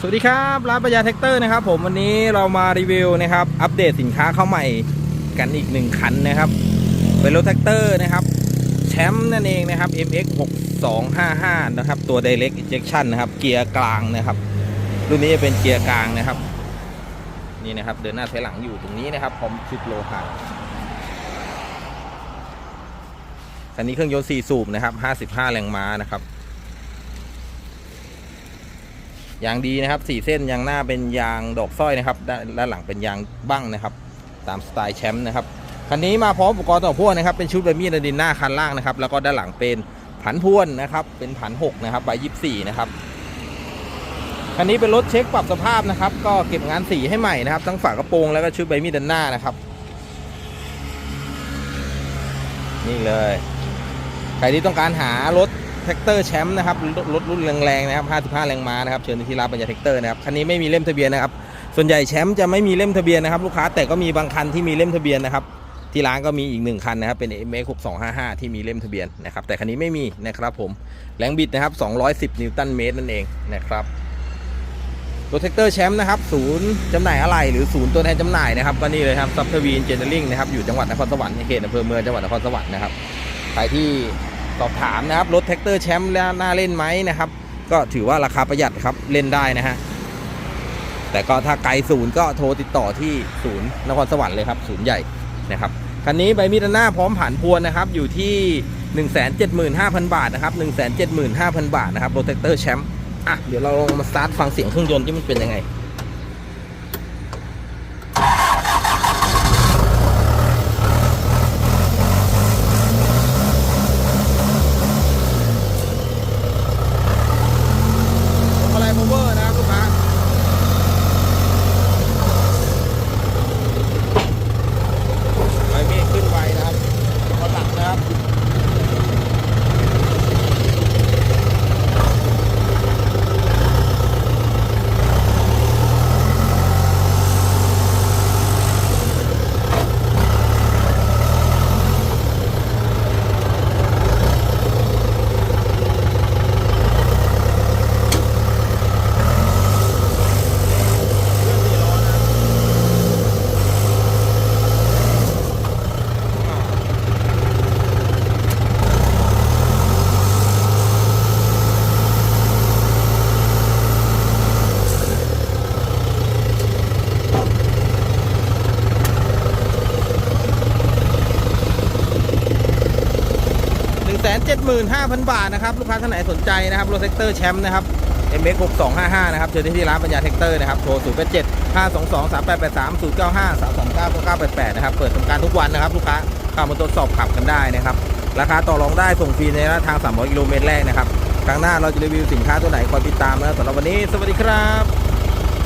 สวัสดีครับร้านปัญญาแท็กเตอร์นะครับผมวันนี้เรามารีวิวนะครับ อัปเดตสินค้าเข้าใหม่กันอีกหนึ่งคันนะครับ เป็นรถแท็กเตอร์นะครับ แชมป์นั่นเองนะครับ MX 6255นะครับ ตัว Direct Injection นะครับ เกียร์กลางนะครับ รุ่นนี้จะเป็นเกียร์กลางนะครับ นี่นะครับ เดินหน้าถอยหลังอยู่ตรงนี้นะครับพร้อมชุดโลหะคันนี้เครื่องยนต์4สูบนะครับ 55 แรงม้านะครับ ยางดีนะครับสี่เส้นยางหน้าเป็นยางดอกสร้อยนะครับด้านด้านหลังเป็นยางบั้งนะครับ ตามสไตล์แชมป์นะครับคันนี้มาพร้อมอุปกรณ์ต่อพ่วงนะครับเป็นชุดใบมีดดินหน้าคันล่างนะครับ แล้วก็ด้านหลังเป็นผันพ่วนนะครับ เป็นผันหกนะครับใบยี่สี่นะครับคันนี้เป็นรถเช็คปรับสภาพนะครับ ก็เก็บงานสีให้ใหม่นะครับ ทั้งฝากระโปรงแล้วก็ชุดใบมีดด้านหน้านะครับ นี่เลย ใครที่ต้องการหารถ แท็กเตอร์แชมป์นะครับรถรุ่นแรงๆนะครับ 55 แรงม้านะครับ เชิญที่ร้านปัญญาแท็กเตอร์นะครับ คันนี้ไม่มีเล่มทะเบียนนะครับ ส่วนใหญ่แชมป์จะไม่มีเล่มทะเบียนนะครับ ลูกค้าแต่ก็มีบางคันที่มีเล่มทะเบียนนะครับ ที่ร้านก็มีอีกหนึ่งคันนะครับ เป็น MX 6255 ที่มีเล่มทะเบียนนะครับ แต่คันนี้ไม่มีนะครับผม แรงบิดนะครับ 210 นิวตันเมตรนั่นเองนะครับรถแท็กเตอร์แชมป์นะครับศูนย์จำหน่ายอะไหล่หรือศูนย์ตัวแทนจำหน่ายนะครับก็นี่เลยครับซับทวีนเจเนอริงนะครับอยู่จังหวัดนครสวรรค์ในเขตอำเภอเมืองจังหวัดนครสวรรค์นะครับใครที่ สอบถามนะครับ รถแท็กเตอร์แชมป์แล้วน่าเล่นไหมนะครับ ก็ถือว่าราคาประหยัดครับเล่นได้นะฮะแต่ก็ถ้าไกลศูนย์ก็โทรติดต่อที่ศูนย์นครสวรรค์เลยครับศูนย์ใหญ่นะครับคันนี้ใบมีดหน้าพร้อมผ่านพวนนะครับอยู่ที่ 175,000 บาทนะครับ175,000 บาทนะครับรถแท็กเตอร์แชมป์อะเดี๋ยวเราลองมาสตาร์ทฟังเสียงเครื่องยนต์ที่มันเป็นยังไง อะไรโมเวอร์นะครับลูกค้าไปมีดขึ้นไวนะครับกดหลังนะครับ 175,000 บาทนะครับ ลูกค้าท่านไหนสนใจนะครับรถแท็กเตอร์แชมป์นะครับ MX 6255นะครับเชิญที่ร้านปัญญาแท็กเตอร์นะครับโทร0 8 7 5 2 2 3 8 8 3 0 9 5 3 2 9 9 8 8นะครับเปิดทำการทุกวันนะครับ ลูกค้าเข้ามาตรวจสอบขับกันได้นะครับราคาต่อรองได้ส่งฟรีในระยะทาง 300 กิโลเมตรแรกนะครับครั้งหน้าเราจะรีวิวสินค้าตัวไหนคอยติดตามนะสำหรับวันนี้ สวัสดีครับ